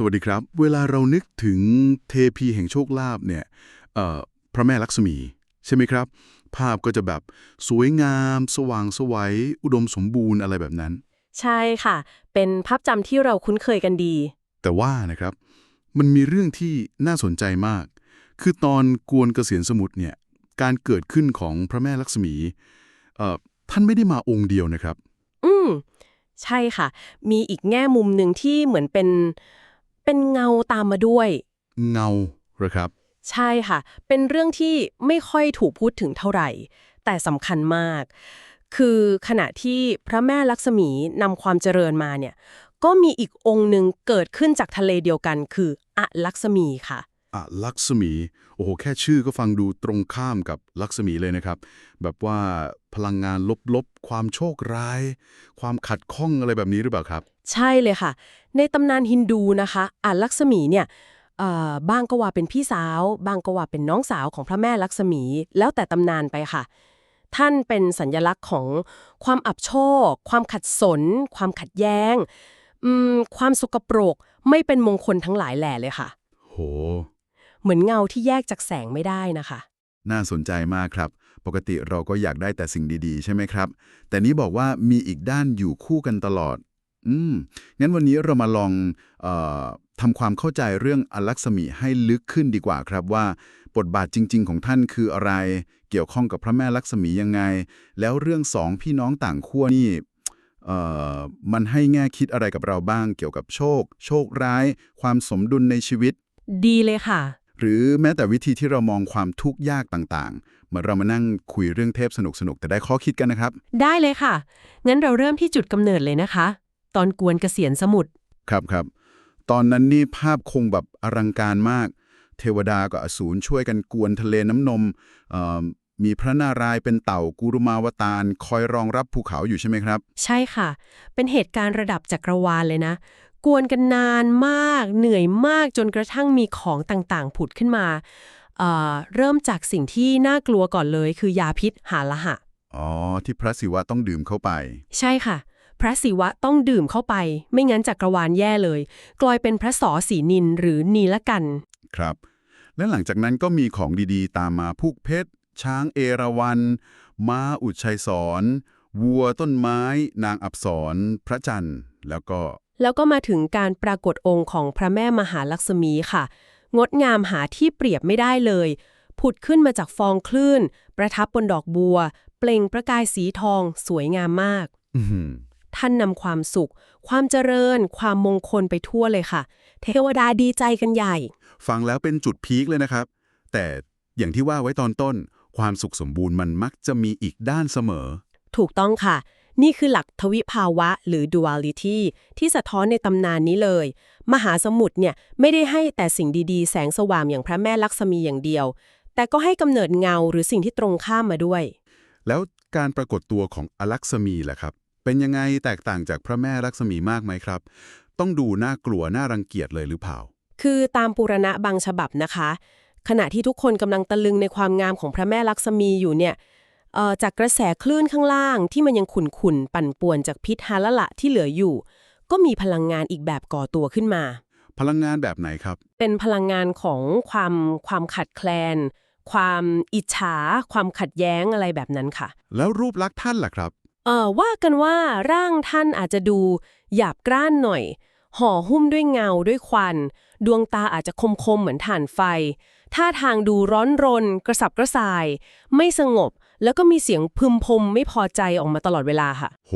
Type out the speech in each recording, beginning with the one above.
สวัสดีครับ เวลาเรานึกถึงเทพีแห่งโชคลาภเนี่ยเอ่อพระแม่ลักษมี ใช่ไหมครับ ภาพก็จะแบบสวยงาม สว่างไสวัยอุดมสมบูรณ์อะไรแบบนั้น ใช่ค่ะ เป็นภาพจำที่เราคุ้นเคยกันดี แต่ว่านะครับ มันมีเรื่องที่น่าสนใจมาก คือตอนกวนเกษียณสมุทรเนี่ยการเกิดขึ้นของพระแม่ลักษมีเอ่อท่านไม่ได้มาองค์เดียวนะครับ อืมใช่ค่ะ มีอีกแง่มุมหนึ่งที่เหมือนเป็น เป็นเงาตามมาด้วย เงาเหรอครับ ใช่ค่ะ เป็นเรื่องที่ไม่ค่อยถูกพูดถึงเท่าไหร่ แต่สำคัญมาก คือขณะที่พระแม่ลักษมีนำความเจริญมาเนี่ย ก็มีอีกองค์หนึ่งเกิดขึ้นจากทะเลเดียวกัน คืออลักษมีค่ะอะลักษมี โอ้โห แค่ชื่อก็ฟังดูตรงข้ามกับลักษมีเลยนะครับ แบบว่าพลังงานลบๆ ความโชคร้าย ความขัดข้องอะไรแบบนี้หรือเปล่าครับ ใช่เลยค่ะในตำนานฮินดูนะคะอาลักษมีเนี่ยเอ่อบางก็ว่าเป็นพี่สาว บางก็ว่าเป็นน้องสาวของพระแม่ลักษมี แล้วแต่ตำนานไปค่ะ ท่านเป็นสัญลักษณ์ของความอับโชค ความขัดสน ความขัดแย้งอืมความสกปรก ไม่เป็นมงคลทั้งหลายแหล่เลยค่ะ โห เหมือนเงาที่แยกจากแสงไม่ได้นะคะ น่าสนใจมากครับ ปกติเราก็อยากได้แต่สิ่งดีๆ ใช่ไหมครับ แต่นี้บอกว่ามีอีกด้านอยู่คู่กันตลอด อืม งั้นวันนี้เรามาลองเออทำความเข้าใจเรื่องอลักษมีให้ลึกขึ้นดีกว่าครับว่า บทบาทจริง ๆ ของท่านคืออะไร เกี่ยวข้องกับพระแม่ลักษมียังไง แล้วเรื่องสองพี่น้องต่างขั้วนี่เอ่อมันให้แง่คิดอะไรกับเราบ้าง เกี่ยวกับโชค โชคร้าย ความสมดุลในชีวิต ดีเลยค่ะ หรือแม้แต่วิธีที่เรามองความทุกข์ยากต่างๆเมื่อเรามานั่งคุยเรื่องเทพสนุกๆแต่ได้ข้อคิดกันนะครับ ได้เลยค่ะ งั้นเราเริ่มที่จุดกำเนิดเลยนะคะ ตอนกวนเกษียณสมุทรครับครับ ตอนนั้นนี่ภาพคงแบบอลังการมาก เทวดากับอสูรช่วยกันกวนทะเลน้ำนมเอ่อมีพระนารายณ์เป็นเต่ากุรุมาวตารคอยรองรับภูเขาอยู่ใช่ไหมครับ ใช่ค่ะ เป็นเหตุการณ์ระดับจักรวาลเลยนะ กวนกันนานมาก เหนื่อยมากจนกระทั่งมีของต่างๆ ผุดขึ้นมาเอ่อเริ่มจากสิ่งที่น่ากลัวก่อนเลย คือยาพิษหาละหะ อ๋อ ที่พระศิวะต้องดื่มเข้าไป ใช่ค่ะ พระศิวะต้องดื่มเข้าไป ไม่งั้นจักรวาลแย่เลย กลายเป็นพระสอสีนินหรือนีละกัน ครับ และหลังจากนั้นก็มีของดีๆ ตามมาพูกเพชร ช้างเอราวัณม้าอุชัยสอนวัวต้นไม้ นางอับสรพระจันทร์ แล้วก็ แล้วก็มาถึงการปรากฏองค์ของพระแม่มหาลักษมีค่ะ งดงามหาที่เปรียบไม่ได้เลย ผุดขึ้นมาจากฟองคลื่น ประทับบนดอกบัว เปล่งประกายสีทอง สวยงามมาก อื้อหือ ท่านนำความสุข ความเจริญ ความมงคลไปทั่วเลยค่ะ เทวดาดีใจกันใหญ่ ฟังแล้วเป็นจุดพีคเลยนะครับ แต่อย่างที่ว่าไว้ตอนต้น ความสุขสมบูรณ์มันมักจะมีอีกด้านเสมอ ถูกต้องค่ะ นี่คือหลักทวิภาวะหรือ duality ที่สะท้อนในตำนานนี้เลย มหาสมุทรเนี่ยไม่ได้ให้แต่สิ่งดีๆ แสงสว่างอย่างพระแม่ลักษมีอย่างเดียว แต่ก็ให้กำเนิดเงาหรือสิ่งที่ตรงข้ามมาด้วย แล้วการปรากฏตัวของอลักษมีล่ะครับ เป็นยังไงแตกต่างจากพระแม่ลักษมีมากไหมครับ ต้องดูน่ากลัวน่ารังเกียจเลยหรือเปล่า คือตามปุรณะบางฉบับนะคะ ขณะที่ทุกคนกำลังตะลึงในความงามของพระแม่ลักษมีอยู่เนี่ยเอ่อจากกระแสคลื่นข้างล่างที่มันยังขุ่นๆปั่นป่วนจากพิษฮาละละที่เหลืออยู่ ก็มีพลังงานอีกแบบก่อตัวขึ้นมา พลังงานแบบไหนครับ เป็นพลังงานของความความขัดแคลน ความอิจฉา ความขัดแย้งอะไรแบบนั้นค่ะ แล้วรูปลักษณ์ท่านล่ะครับ เออว่ากันว่าร่างท่านอาจจะดู หยาบกร้านหน่อย ห่อหุ้มด้วยเงาด้วยควัน ดวงตาอาจจะคมๆเหมือนถ่านไฟท่าทางดูร้อนรน กระสับกระส่าย ไม่สงบ แล้วก็มีเสียงพึมพมไม่พอใจออกมาตลอดเวลาค่ะ โห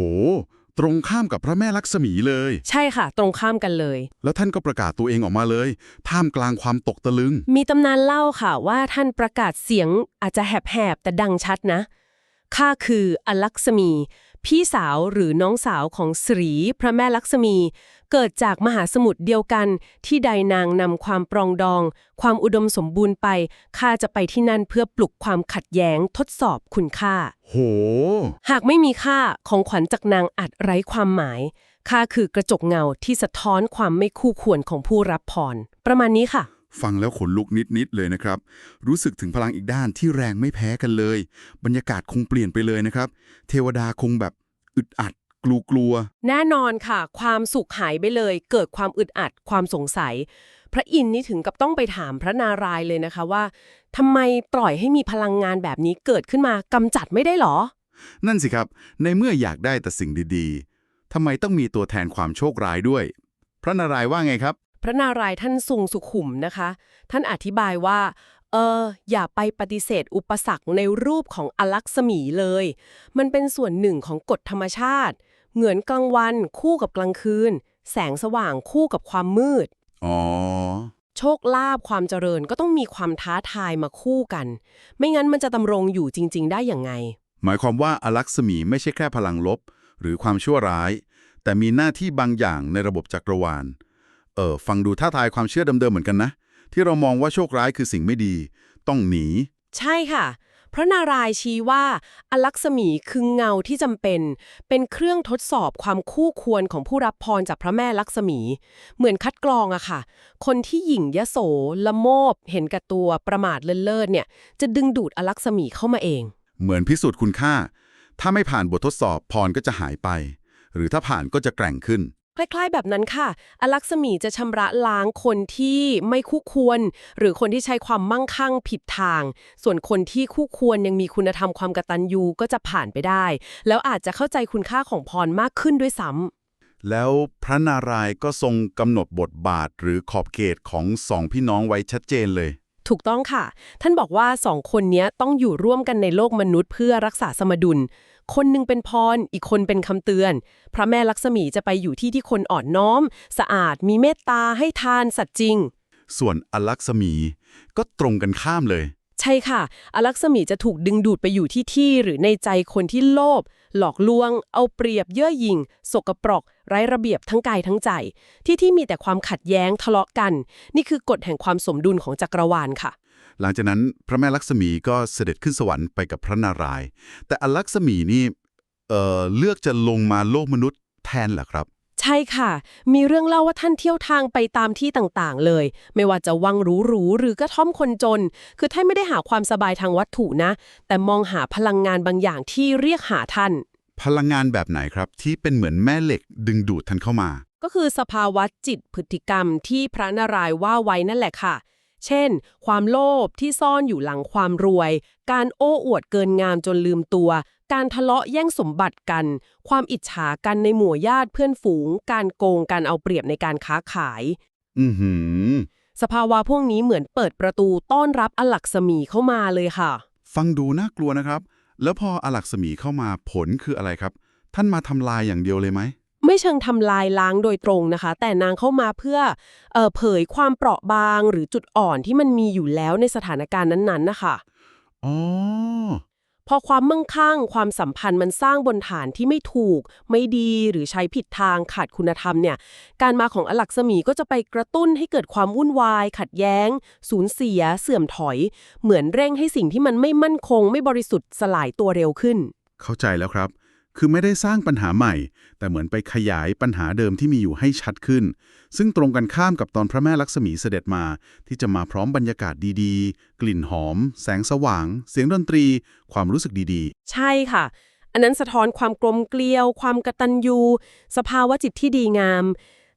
ตรงข้ามกับพระแม่ลักษมีเลย ใช่ค่ะ ตรงข้ามกันเลย แล้วท่านก็ประกาศตัวเองออกมาเลย ท่ามกลางความตกตะลึง มีตำนานเล่าค่ะว่าท่านประกาศเสียงอาจจะแหบๆแต่ดังชัดนะ ข้าคืออลักษมี พี่สาวหรือน้องสาวของสรีพระแม่ลักษมี เกิดจากมหาสมุทรเดียวกัน ที่ใดนางนำความปรองดอง ความอุดมสมบูรณ์ไปข้าจะไปที่นั่นเพื่อปลุกความขัดแย้งทดสอบคุณค่า โห หากไม่มีค่าของขวัญจากนางอัดไร้ความหมายค่าคือกระจกเงาที่สะท้อนความไม่คู่ควรของผู้รับพรประมาณนี้ค่ะ ฟังแล้วขนลุกนิด ๆ เลยนะครับ รู้สึกถึงพลังอีกด้านที่แรงไม่แพ้กันเลย บรรยากาศคงเปลี่ยนไปเลยนะครับ เทวดาคงแบบอึดอัดกลัวกลัว แน่นอนค่ะ ความสุขหายไปเลย เกิดความอึดอัดความสงสัย พระอินทร์นี่ถึงกับต้องไปถามพระนารายณ์เลยนะคะว่าทำไมปล่อยให้มีพลังงานแบบนี้เกิดขึ้นมากำจัดไม่ได้หรอ นั่นสิครับ ในเมื่ออยากได้แต่สิ่งดี ๆทำไมต้องมีตัวแทนความโชคร้ายด้วย พระนารายณ์ว่าไงครับ พระนารายณ์ท่านทรงสุขุมนะคะ ท่านอธิบายว่า เออ อย่าไปปฏิเสธอุปสรรคในรูปของอลักษมีเลย มันเป็นส่วนหนึ่งของกฎธรรมชาติ เหมือนกลางวันคู่กับกลางคืน แสงสว่างคู่กับความมืด อ๋อ โชคลาภความเจริญก็ต้องมีความท้าทายมาคู่กัน ไม่งั้นมันจะดำรงอยู่จริง ๆ ได้อย่างไง หมายความว่าอลักษมีไม่ใช่แค่พลังลบ หรือความชั่วร้าย แต่มีหน้าที่บางอย่างในระบบจักรวาล เออฟังดูท้าทายความเชื่อเดิมๆเหมือนกันนะ ที่เรามองว่าโชคร้ายคือสิ่งไม่ดี ต้องหนี ใช่ค่ะ พระนารายณ์ชี้ว่าอลักษมีคือเงาที่จำเป็น เป็นเครื่องทดสอบความคู่ควรของผู้รับพรจากพระแม่ลักษมี เหมือนคัดกรองอะค่ะ คนที่หยิ่งยโสละโมบ เห็นแกับตัวประมาทเลินเลิศเนี่ย จะดึงดูดอลักษมีเข้ามาเอง เหมือนพิสูจน์คุณค่า ถ้าไม่ผ่านบททดสอบพรก็จะหายไป หรือถ้าผ่านก็จะแกร่งขึ้น คล้ายๆ แบบนั้นค่ะ อลักษมีจะชำระล้างคนที่ไม่คู่ควร หรือคนที่ใช้ความมั่งคั่งผิดทาง ส่วนคนที่คู่ควรยังมีคุณธรรมความกตัญญูก็จะผ่านไปได้ แล้วอาจจะเข้าใจคุณค่าของพรมากขึ้นด้วยซ้ำแล้วพระนารายณ์ก็ทรงกำหนดบทบาทหรือขอบเขตของสองพี่น้องไว้ชัดเจนเลย ถูกต้องค่ะ ท่านบอกว่าสองคนนี้ต้องอยู่ร่วมกันในโลกมนุษย์เพื่อรักษาสมดุล คนหนึงเป็นพร อีกคนเป็นคำเตือน พระแม่ลักษมีจะไปอยู่ที่ที่คนอ่อนน้อม สะอาด มีเมตตาให้ทานสัตว์จริง ส่วนอลักษมีก็ตรงกันข้ามเลย ใช่ค่ะ อลักษมีจะถูกดึงดูดไปอยู่ที่ที่หรือในใจคนที่โลภ หลอกลวง เอาเปรียบเย่อหยิ่ง สกปรก ไร้ระเบียบทั้งกายทั้งใจ ที่ที่มีแต่ความขัดแย้งทะเลาะกัน นี่คือกฎแห่งความสมดุลของจักรวาลค่ะ หลังจากนั้นพระแม่ลักษมีก็เสด็จขึ้นสวรรค์ไปกับพระนารายณ์ แต่อลักษมีนี่เอ่อเลือกจะลงมาโลกมนุษย์แทนเหรอครับ ใช่ค่ะ มีเรื่องเล่าว่าท่านเที่ยวทางไปตามที่ต่างๆ เลย ไม่ว่าจะวังหรูๆหรือกระท่อมคนจน คือท่านไม่ได้หาความสบายทางวัตถุนะ แต่มองหาพลังงานบางอย่างที่เรียกหาท่าน พลังงานแบบไหนครับ ที่เป็นเหมือนแม่เหล็กดึงดูดท่านเข้ามา ก็คือสภาวะจิตพฤติกรรมที่พระนารายณ์ว่าไว้นั่นแหละค่ะ เช่น ความโลภที่ซ่อนอยู่หลังความรวย การโอ้อวดเกินงามจนลืมตัว การทะเลาะแย่งสมบัติกัน ความอิจฉากันในหมู่ญาติเพื่อนฝูง การโกงการเอาเปรียบในการค้าขาย อือหือ สภาวะพวกนี้เหมือนเปิดประตูต้อนรับอลักษมีเข้ามาเลยค่ะ ฟังดูน่ากลัวนะครับ แล้วพออลักษมีเข้ามาผลคืออะไรครับ ท่านมาทำลายอย่างเดียวเลยไหมไม่เชิงทำลายล้างโดยตรงนะคะ แต่นางเข้ามาเพื่อเอ่อเผยความเปราะบางหรือจุดอ่อนที่มันมีอยู่แล้วในสถานการณ์นั้นๆนะคะอ๋อ พอความมั่งคั่ง ความสัมพันธ์มันสร้างบนฐานที่ไม่ถูก ไม่ดีหรือใช้ผิดทางขาดคุณธรรมเนี่ย การมาของอลักษมีก็จะไปกระตุ้นให้เกิดความวุ่นวาย ขัดแย้ง สูญเสีย เสื่อมถอย เหมือนเร่งให้สิ่งที่มันไม่มั่นคง ไม่บริสุทธิ์สลายตัวเร็วขึ้น เข้าใจแล้วครับ คือไม่ได้สร้างปัญหาใหม่ แต่เหมือนไปขยายปัญหาเดิมที่มีอยู่ให้ชัดขึ้น ซึ่งตรงกันข้ามกับตอนพระแม่ลักษมีเสด็จมา ที่จะมาพร้อมบรรยากาศดีๆ กลิ่นหอม แสงสว่าง เสียงดนตรี ความรู้สึกดีๆ ใช่ค่ะ อันนั้นสะท้อนความกลมเกลียว ความกตัญญูสภาวะจิตที่ดีงาม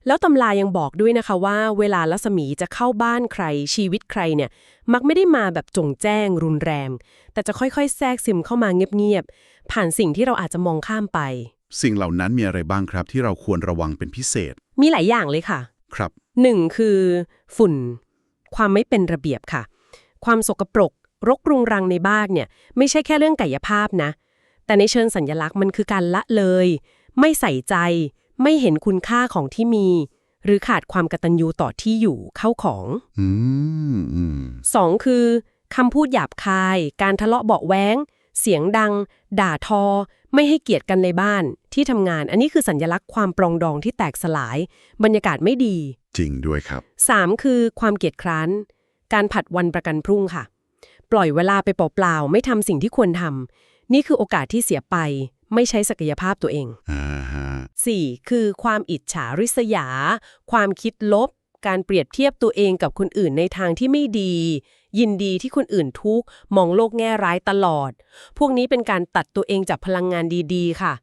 แล้วตำรายังบอกด้วยนะคะว่า เวลาลัษมีจะเข้าบ้านใคร ชีวิตใครเนี่ย มักไม่ได้มาแบบจงแจ้งรุนแรงแต่จะค่อยๆ แทรกซึมเข้ามาเงียบๆ ผ่านสิ่งที่เราอาจจะมองข้ามไปๆสิ่งเหล่านั้นมีอะไรบ้างครับ ที่เราควรระวังเป็นพิเศษ มีหลายอย่างเลยค่ะ ครับ หนึ่งคือ ฝุ่น ความไม่เป็นระเบียบค่ะ ความสกปรก รกรุงรังในบ้านเนี่ย ไม่ใช่แค่เรื่องกายภาพนะ แต่ในเชิงสัญญลักษณ์มันคือการละเลย ไม่ใส่ใจ ไม่เห็นคุณค่าของที่มี หรือขาดความกตัญญูต่อที่อยู่เข้าของอืมอืมสองคือคำพูดหยาบคาย การทะเลาะเบาะแว้ง เสียงดัง ด่าทอ ไม่ให้เกียรติกันในบ้านที่ทำงาน อันนี้คือสัญญลักษณ์ความปรองดองที่แตกสลาย บรรยากาศไม่ดี จริงด้วยครับ 3. คือความเกียจคร้าน การผัดวันประกันพรุ่งค่ะ ปล่อยเวลาไปเปล่าๆไม่ทำสิ่งที่ควรทำนี่คือโอกาสที่เสียไปไม่ใช้ศักยภาพตัวเองอ่าฮะ 4. คือความอิจฉาริษยา ความคิดลบ การเปรียบเทียบตัวเองกับคนอื่นในทางที่ไม่ดี ยินดีที่คนอื่นทุกข์มองโลกแง่ร้ายตลอด พวกนี้เป็นการตัดตัวเองจากพลังงานดี ๆ ค่ะ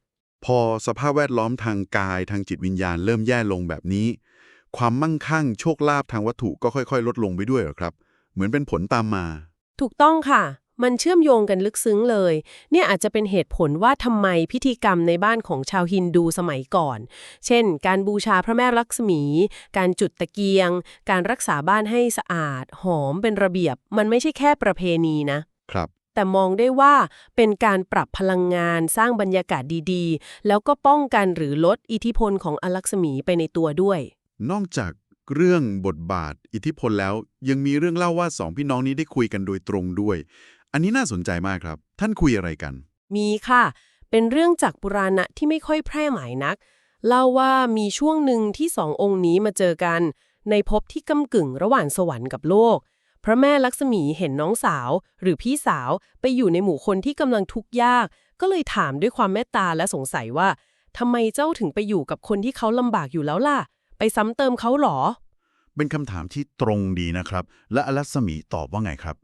พอสภาพแวดล้อมทางกายทางจิตวิญญาณเริ่มแย่ลงแบบนี้ ความมั่งคั่งโชคลาภทางวัตถุก็ค่อย ๆ ลดลงไปด้วยเหรอครับ เหมือนเป็นผลตามมา ถูกต้องค่ะ มันเชื่อมโยงกันลึกซึ้งเลย เนี่ยอาจจะเป็นเหตุผลว่าทำไมพิธีกรรมในบ้านของชาวฮินดูสมัยก่อน เช่น การบูชาพระแม่ลักษมี การจุดตะเกียง การรักษาบ้านให้สะอาด หอมเป็นระเบียบ มันไม่ใช่แค่ประเพณีนะครับแต่มองได้ว่าเป็นการปรับพลังงานสร้างบรรยากาศดีๆ แล้วก็ป้องกันหรือลดอิทธิพลของอลักษมีไปในตัวด้วย นอกจากเรื่องบทบาทอิทธิพลแล้ว ยังมีเรื่องเล่าว่าสองพี่น้องนี้ได้คุยกันโดยตรงด้วย อันนี้น่าสนใจมากครับ ท่านคุยอะไรกัน มีค่ะ เป็นเรื่องจากปุราณะที่ไม่ค่อยแพร่หมายนัก เล่าว่ามีช่วงหนึ่งที่สององค์นี้มาเจอกัน ในภพที่กำกึ่งระหว่างสวรรค์กับโลก พระแม่ลักษมีเห็นน้องสาว หรือพี่สาวไปอยู่ในหมู่คนที่กำลังทุกข์ยาก ก็เลยถามด้วยความเมตตาและสงสัยว่าทำไมเจ้าถึงไปอยู่กับคนที่เขาลำบากอยู่แล้วล่ะ ไปซ้ำเติมเขาหรอ เป็นคำถามที่ตรงดีนะครับ และอลัสมีตอบว่าไงครับ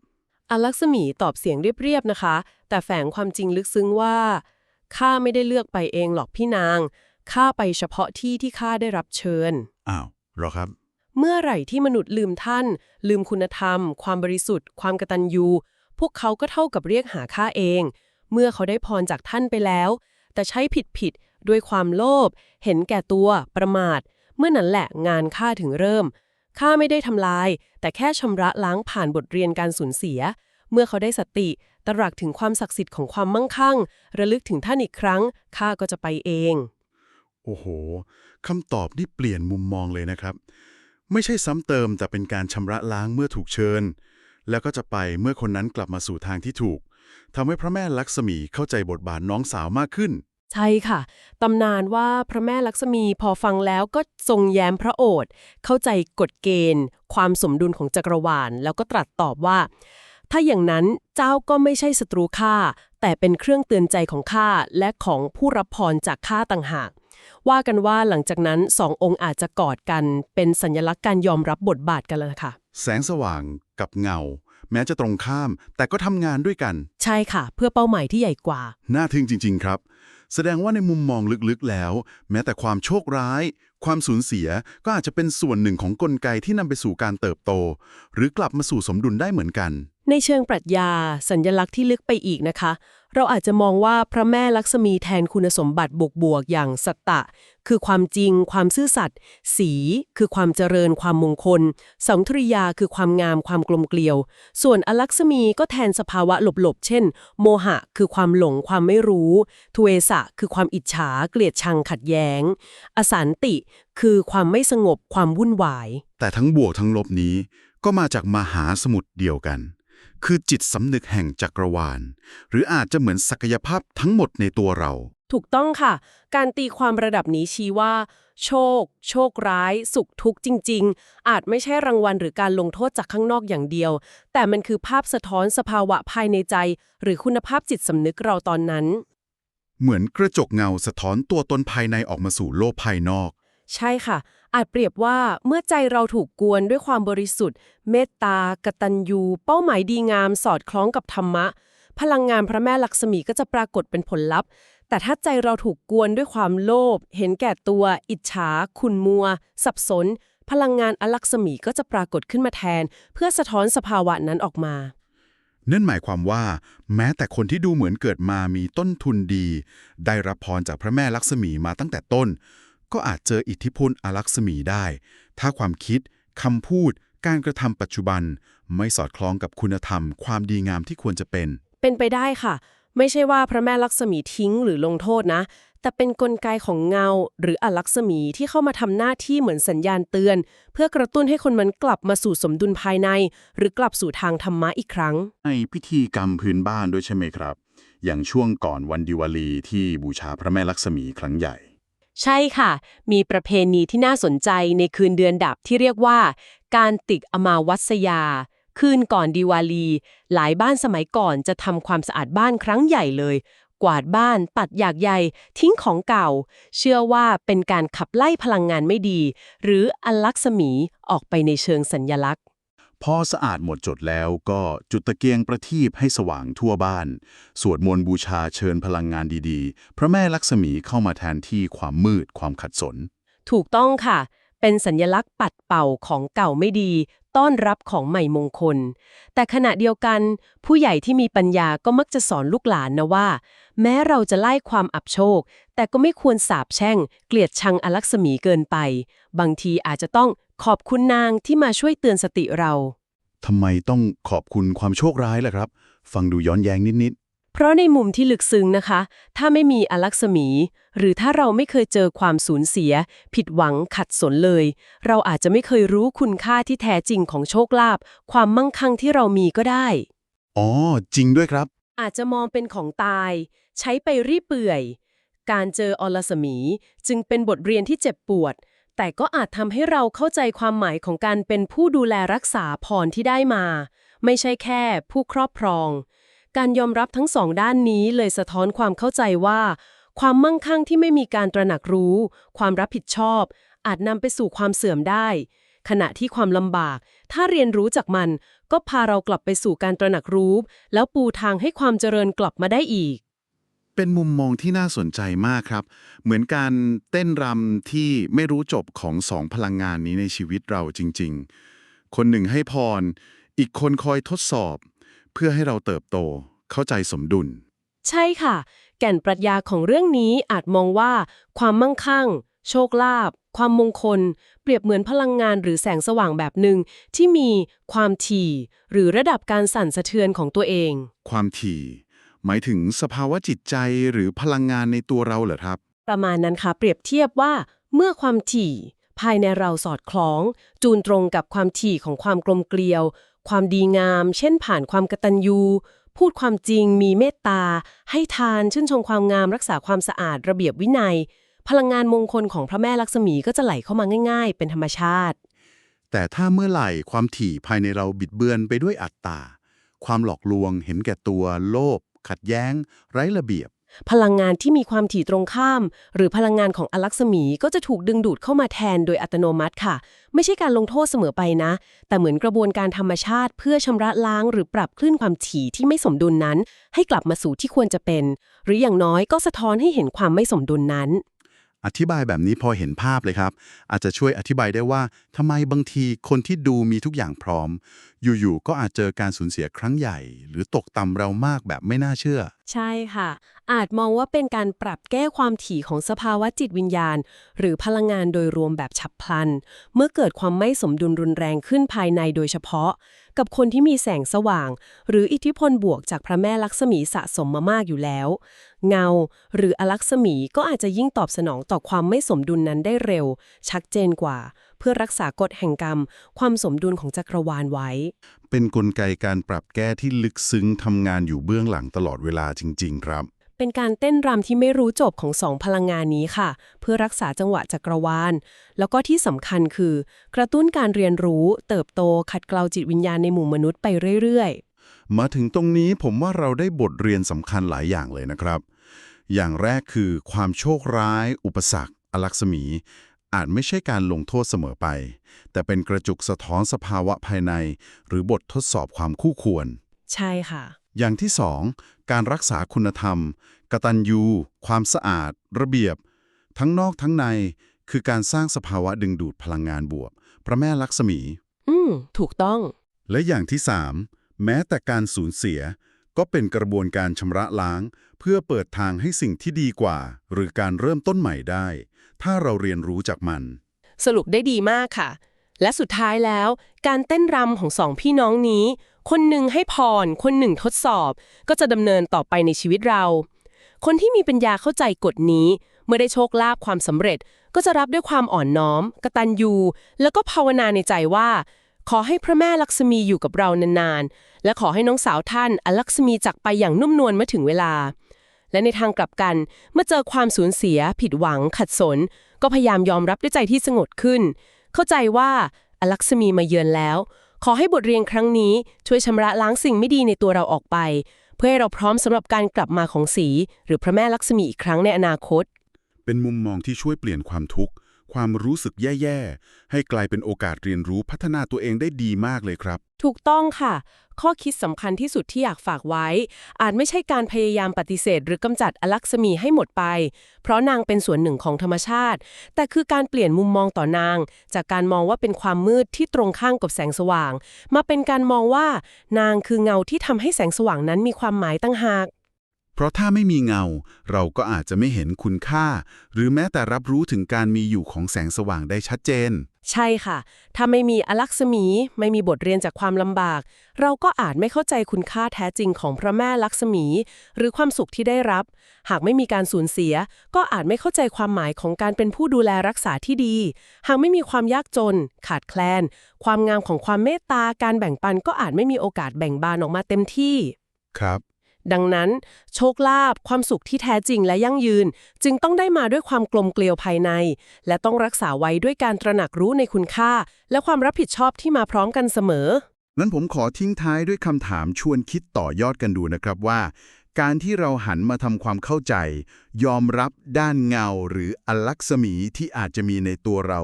อลักษมีตอบเสียงเรียบๆนะคะ แต่แฝงความจริงลึกซึ้งว่าข้าไม่ได้เลือกไปเองหรอกพี่นางข้าไปเฉพาะที่ที่ข้าได้รับเชิญ อ้าวเหรอครับ เมื่อไหร่ที่มนุษย์ลืมท่าน ลืมคุณธรรม ความบริสุทธิ์ ความกตัญญู พวกเขาก็เท่ากับเรียกหาข้าเอง เมื่อเขาได้พรจากท่านไปแล้ว แต่ใช้ผิดผิดๆด้วยความโลภเห็นแก่ตัวประมาท เมื่อนั้นแหละงานข้าถึงเริ่ม ข้าไม่ได้ทำลาย แต่แค่ชำระล้างผ่านบทเรียนการสูญเสีย เมื่อเขาได้สติ ตรักถึงความศักดิ์สิทธิ์ของความมั่งคั่ง ระลึกถึงท่านอีกครั้ง ข้าก็จะไปเอง โอ้โหคำตอบนี่เปลี่ยนมุมมองเลยนะครับ ไม่ใช่ซ้ำเติมแต่เป็นการชำระล้างเมื่อถูกเชิญ แล้วก็จะไปเมื่อคนนั้นกลับมาสู่ทางที่ถูกทำให้พระแม่ลักษมีเข้าใจบทบาทน้องสาวมากขึ้น ใช่ค่ะ ตำนานว่าพระแม่ลักษมีพอฟังแล้วก็ทรงแย้มพระโอษฐ์เข้าใจกฎเกณฑ์ ความสมดุลของจักรวาล แล้วก็ตรัสตอบว่า ถ้าอย่างนั้นเจ้าก็ไม่ใช่ศัตรูข้าแต่เป็นเครื่องเตือนใจของข้าและของผู้รับพรจากข้าต่างหาก ว่ากันว่าหลังจากนั้นสององค์อาจจะกอดกัน เป็นสัญลักษณ์การยอมรับบทบาทกันแล้วค่ะ แสงสว่างกับเงา แม้จะตรงข้าม แต่ก็ทำงานด้วยกัน ใช่ค่ะ เพื่อเป้าหมายที่ใหญ่กว่า น่าทึ่งจริง ๆ ครับ แสดงว่าในมุมมองลึกๆแล้ว แม้แต่ความโชคร้าย ความสูญเสียก็อาจจะเป็นส่วนหนึ่งของกลไกที่นำไปสู่การเติบโต หรือกลับมาสู่สมดุลได้เหมือนกัน ในเชิงปรัชญา สัญลักษณ์ที่ลึกไปอีกนะคะ เราอาจจะมองว่าพระแม่ลักษมีแทนคุณสมบัติบวกๆอย่างสัตตะ คือความจริง ความซื่อสัตย์สีคือความเจริญความมงคลสังทริยาคือความงามความกลมเกลียว ส่วนอลักษมีก็แทนสภาวะหลบๆ เช่น โมหะ คือความหลงความไม่รู้ทุเอสะ คือความอิจฉา เกลียดชังขัดแย้ง อสันติ คือความไม่สงบความวุ่นวาย แต่ทั้งบวกทั้งลบนี้ก็มาจากมหาสมุทรเดียวกัน คือจิตสำนึกแห่งจักรวาล หรืออาจจะเหมือนศักยภาพทั้งหมดในตัวเรา ถูกต้องค่ะ การตีความระดับนี้ชี้ว่า โชค โชคร้าย สุขทุกข์จริง ๆ อาจไม่ใช่รางวัลหรือการลงโทษจากข้างนอกอย่างเดียว แต่มันคือภาพสะท้อนสภาวะภายในใจ หรือคุณภาพจิตสำนึกเราตอนนั้น เหมือนกระจกเงาสะท้อนตัวตนภายในออกมาสู่โลกภายนอก ใช่ค่ะ อาจเปรียบว่าเมื่อใจเราถูกกวนด้วยความบริสุทธิ์ เมตตากตัญญู เป้าหมายดีงามสอดคล้องกับธรรมะ พลังงานพระแม่ลักษมีก็จะปรากฏเป็นผลลัพธ์ แต่ถ้าใจเราถูกกวนด้วยความโลภเห็นแก่ตัว อิจฉา ขุนมัว สับสน พลังงานอลักษมีก็จะปรากฏขึ้นมาแทน เพื่อสะท้อนสภาวะนั้นออกมานั่นหมายความว่า แม้แต่คนที่ดูเหมือนเกิดมามีต้นทุนดี ได้รับพรจากพระแม่ลักษมีมาตั้งแต่ต้น ก็อาจเจออิทธิพลอลักษมีได้ ถ้าความคิดคำพูด การกระทำปัจจุบัน ไม่สอดคล้องกับคุณธรรม ความดีงามที่ควรจะเป็น เป็นไปได้ค่ะ ไม่ใช่ว่าพระแม่ลักษมีทิ้งหรือลงโทษนะ แต่เป็นกลไกของเงา หรืออลักษมีที่เข้ามาทำหน้าที่เหมือนสัญญาณเตือน เพื่อกระตุ้นให้คนมันกลับมาสู่สมดุลภายใน หรือกลับสู่ทางธรรมะอีกครั้ง ในพิธีกรรมพื้นบ้านด้วยใช่ไหมครับ อย่างช่วงก่อนวันดิวาลีที่บูชาพระแม่ลักษมีครั้งใหญ่ ใช่ค่ะ มีประเพณีที่น่าสนใจในคืนเดือนดับที่เรียกว่า การติกอมาวัสยา คืนก่อนดีวาลี หลายบ้านสมัยก่อนจะทำความสะอาดบ้านครั้งใหญ่เลย กวาดบ้านตัดหยากใยทิ้งของเก่า เชื่อว่าเป็นการขับไล่พลังงานไม่ดี หรืออลักษมีออกไปในเชิงสัญญลักษณ์ พอสะอาดหมดจดแล้วก็จุดตะเกียงประทีปให้สว่างทั่วบ้าน สวดมนต์บูชาเชิญพลังงานดีๆ พระแม่ลักษมีเข้ามาแทนที่ความมืดความขัดสน ถูกต้องค่ะ เป็นสัญลักษณ์ปัดเป่าของเก่าไม่ดี ต้อนรับของใหม่มงคล แต่ขณะเดียวกัน ผู้ใหญ่ที่มีปัญญาก็มักจะสอนลูกหลานนะว่า แม้เราจะไล่ความอับโชค แต่ก็ไม่ควรสาบแช่ง เกลียดชังอลักษมีเกินไป บางทีอาจจะต้องขอบคุณนางที่มาช่วยเตือนสติเราทำไมต้องขอบคุณความโชคร้ายล่ะครับ ฟังดูย้อนแย้งนิด เพราะในมุมที่ลึกซึ้งนะคะ ถ้าไม่มีอลักษมี หรือถ้าเราไม่เคยเจอความสูญเสีย ผิดหวังขัดสนเลย เราอาจจะไม่เคยรู้คุณค่าที่แท้จริงของโชคลาภความมั่งคั่งที่เรามีก็ได้ๆอ๋อ จริงด้วยครับ อาจจะมองเป็นของตาย ใช้ไปรีเปื่อย การเจออลสมี จึงเป็นบทเรียนที่เจ็บปวด แต่ก็อาจทำให้เราเข้าใจความหมายของการเป็นผู้ดูแลรักษาพรที่ได้มา ไม่ใช่แค่ผู้ครอบครอง การยอมรับทั้งสองด้านนี้เลยสะท้อนความเข้าใจว่า ความมั่งคั่งที่ไม่มีการตระหนักรู้ ความรับผิดชอบ อาจนำไปสู่ความเสื่อมได้ ขณะที่ความลำบาก ถ้าเรียนรู้จากมัน ก็พาเรากลับไปสู่การตระหนักรู้ แล้วปูทางให้ความเจริญกลับมาได้อีกเป็นมุมมองที่น่าสนใจมากครับ เหมือนการเต้นรำที่ไม่รู้จบของสองพลังงานนี้ในชีวิตเราจริง ๆ คนหนึ่งให้พร อีกคนคอยทดสอบ พื่อให้เราเติบโต เข้าใจสมดุล ใช่ค่ะ แก่นปรัชญาของเรื่องนี้อาจมองว่า ความมั่งคั่ง โชคลาภความมงคล เปรียบเหมือนพลังงานหรือแสงสว่างแบบหนึ่งที่มีความถี่ หรือระดับการสั่นสะเทือนของตัวเอง ความถี่ หมายถึงสภาวะจิตใจหรือพลังงานในตัวเราเหรอครับ ประมาณนั้นค่ะ เปรียบเทียบว่า เมื่อความถี่ ภายในเราสอดคล้อง จูนตรงกับความถี่ของความกลมเกลียว ความดีงาม เช่นผ่านความกตัญญู พูดความจริง มีเมตตา ให้ทาน ชื่นชมความงาม รักษาความสะอาด ระเบียบวินัย พลังงานมงคลของพระแม่ลักษมีก็จะไหลเข้ามาง่าย ๆ เป็นธรรมชาติ แต่ถ้าเมื่อไหร่ความถี่ภายในเราบิดเบือนไปด้วยอัตตา ความหลอกลวง เห็นแก่ตัว โลภ ขัดแย้ง ไร้ระเบียบ พลังงานที่มีความถี่ตรงข้าม หรือพลังงานของอลักษมีก็จะถูกดึงดูดเข้ามาแทนโดยอัตโนมัติค่ะ ไม่ใช่การลงโทษเสมอไปนะ แต่เหมือนกระบวนการธรรมชาติ เพื่อชำระล้างหรือปรับคลื่นความถี่ที่ไม่สมดุลนั้น ให้กลับมาสู่ที่ควรจะเป็น หรืออย่างน้อยก็สะท้อนให้เห็นความไม่สมดุลนั้น อธิบายแบบนี้พอเห็นภาพเลยครับ อาจจะช่วยอธิบายได้ว่าทำไมบางทีคนที่ดูมีทุกอย่างพร้อมอยู่ๆก็อาจเจอการสูญเสียครั้งใหญ่ หรือตกต่ำเรามากแบบไม่น่าเชื่อ ใช่ค่ะ อาจมองว่าเป็นการปรับแก้ความถี่ของสภาวะจิตวิญญาณ หรือพลังงานโดยรวมแบบฉับพลัน เมื่อเกิดความไม่สมดุลรุนแรงขึ้นภายในโดยเฉพาะ กับคนที่มีแสงสว่าง หรืออิทธิพลบวกจากพระแม่ลักษมีสะสมมามากอยู่แล้ว เงา หรืออลักษมีก็อาจจะยิ่งตอบสนองต่อความไม่สมดุลนั้นได้เร็ว ชัดเจนกว่า เพื่อรักษากฎแห่งกรรม ความสมดุลของจักรวาลไว้ เป็นนกลไกการปรับแก้ที่ลึกซึ้งทำงานอยู่เบื้องหลังตลอดเวลาจริง ๆ ครับ เป็นการเต้นรำที่ไม่รู้จบของสองพลังงานนี้ค่ะ เพื่อรักษาจังหวะจักรวาล แล้วก็ที่สำคัญคือ กระตุ้นการเรียนรู้ เติบโตขัดเกลาจิตวิญญาณในหมู่มนุษย์ไปเรื่อยมาถึงตรงนี้ผมว่าเราได้บทเรียนสำคัญหลายอย่างเลยนะครับ อย่างแรกคือความโชคร้าย อุปสรรคอลักษมี อาจไม่ใช่การลงโทษเสมอไป แต่เป็นกระจุกสะท้อนสภาวะภายใน หรือบททดสอบความคู่ควรๆใช่ค่ะ อย่างที่สองการรักษาคุณธรรม กตัญญู ความสะอาด ระเบียบ ทั้งนอกทั้งใน คือการสร้างสภาวะดึงดูดพลังงานบวก พระแม่ลักษมี อืม ถูกต้อง และอย่างที่สามแม้แต่การสูญเสีย ก็เป็นกระบวนการชำระล้าง เพื่อเปิดทางให้สิ่งที่ดีกว่า หรือการเริ่มต้นใหม่ได้ ถ้าเราเรียนรู้จากมัน สรุปได้ดีมากค่ะ และสุดท้ายแล้ว การเต้นรำของสองพี่น้องนี้ คนหนึ่งให้พร คนหนึ่งทดสอบ ก็จะดำเนินต่อไปในชีวิตเรา คนที่มีปัญญาเข้าใจกฎนี้ เมื่อได้โชคลาภความสำเร็จ ก็จะรับด้วยความอ่อนน้อม กตัญญู แล้วก็ภาวนาในใจว่า ขอให้พระแม่ลักษมีอยู่กับเรานานๆ และขอให้น้องสาวท่านอลักษมีจากไปอย่างนุ่มนวลเมื่อถึงเวลา และในทางกลับกัน เมื่อเจอความสูญเสีย ผิดหวัง ขัดสน ก็พยายามยอมรับด้วยใจที่สงบขึ้น เข้าใจว่าอลักษมีมาเยือนแล้ว ขอให้บทเรียนครั้งนี้ช่วยชำระล้างสิ่งไม่ดีในตัวเราออกไป เพื่อให้เราพร้อมสำหรับการกลับมาของสี หรือพระแม่ลักษมีอีกครั้งในอนาคต เป็นมุมมองที่ช่วยเปลี่ยนความทุกข์ ความรู้สึกแย่ๆ ให้กลายเป็นโอกาสเรียนรู้พัฒนาตัวเองได้ดีมากเลยครับ ถูกต้องค่ะ ข้อคิดสำคัญที่สุดที่อยากฝากไว้ อาจไม่ใช่การพยายามปฏิเสธ หรือกำจัดอลักษมีให้หมดไป เพราะนางเป็นส่วนหนึ่งของธรรมชาติ แต่คือการเปลี่ยนมุมมองต่อนาง จากการมองว่าเป็นความมืดที่ตรงข้างกับแสงสว่าง มาเป็นการมองว่า นางคือเงาที่ทำให้แสงสว่างนั้นมีความหมายตั้งหาก เพราะถ้าไม่มีเงา เราก็อาจจะไม่เห็นคุณค่า หรือแม้แต่รับรู้ถึงการมีอยู่ของแสงสว่างได้ชัดเจน ใช่ค่ะ ถ้าไม่มีอลักษมี ไม่มีบทเรียนจากความลำบาก เราก็อาจไม่เข้าใจคุณค่าแท้จริงของพระแม่ลักษมี หรือความสุขที่ได้รับ หากไม่มีการสูญเสีย ก็อาจไม่เข้าใจความหมายของการเป็นผู้ดูแลรักษาที่ดี หากไม่มีความยากจน ขาดแคลน ความงามของความเมตตา การแบ่งปันก็อาจไม่มีโอกาสแบ่งบานออกมาเต็มที่ ครับ ดังนั้นโชคลาภความสุขที่แท้จริงและยั่งยืน จึงต้องได้มาด้วยความกลมเกลียวภายใน และต้องรักษาไว้ด้วยการตระหนักรู้ในคุณค่า และความรับผิดชอบที่มาพร้อมกันเสมองั้นผมขอทิ้งท้ายด้วยคำถามชวนคิดต่อยอดกันดูนะครับว่า การที่เราหันมาทำความเข้าใจ ยอมรับด้านเงาหรืออลักษมีที่อาจจะมีในตัวเรา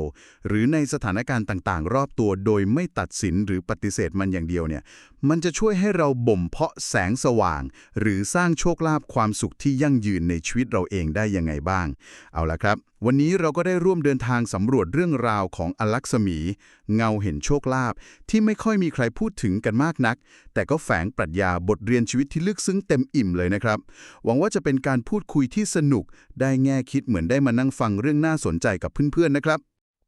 หรือในสถานการณ์ต่างๆ รอบตัวโดยไม่ตัดสินหรือปฏิเสธมันอย่างเดียวเนี่ย มันจะช่วยให้เราบ่มเพาะแสงสว่าง หรือสร้างโชคลาภความสุขที่ยั่งยืนในชีวิตเราเองได้ยังไงบ้าง เอาละครับ วันนี้เราก็ได้ร่วมเดินทางสำรวจเรื่องราวของอลักษมี เงาเห็นโชคลาภที่ไม่ค่อยมีใครพูดถึงกันมากนัก แต่ก็แฝงปรัชญาบทเรียนชีวิตที่ลึกซึ้งเต็มอิ่มเลยนะครับ หวังว่าจะเป็นการพูดคุยที่สนุก ได้แง่คิดเหมือนได้มานั่งฟังเรื่องน่าสนใจกับเพื่อนๆนะครับ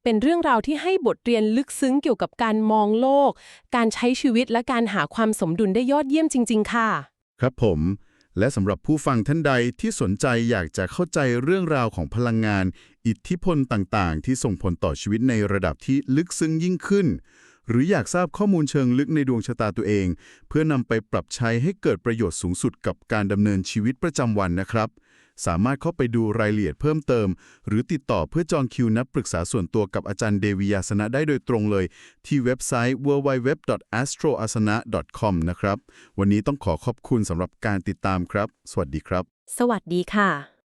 เป็นเรื่องราวที่ให้บทเรียนลึกซึ้งเกี่ยวกับการมองโลก การใช้ชีวิตและการหาความสมดุลได้ยอดเยี่ยมจริง ๆ ค่ะ ครับผม และสำหรับผู้ฟังท่านใดที่สนใจอยากจะเข้าใจเรื่องราวของพลังงาน อิทธิพลต่าง ๆ ที่ส่งผลต่อชีวิตในระดับที่ลึกซึ้งยิ่งขึ้น หรืออยากทราบข้อมูลเชิงลึกในดวงชะตาตัวเอง เพื่อนำไปปรับใช้ให้เกิดประโยชน์สูงสุดกับการดำเนินชีวิตประจำวันนะครับ สามารถเข้าไปดูรายละเอียดเพิ่มเติม หรือติดต่อเพื่อจองคิวนัดปรึกษาส่วนตัวกับอาจารย์เดวิยาสนะได้โดยตรงเลย ที่เว็บไซต์ www.astroasana.com นะครับ วันนี้ต้องขอขอบคุณสำหรับการติดตามครับ สวัสดีครับ สวัสดีค่ะ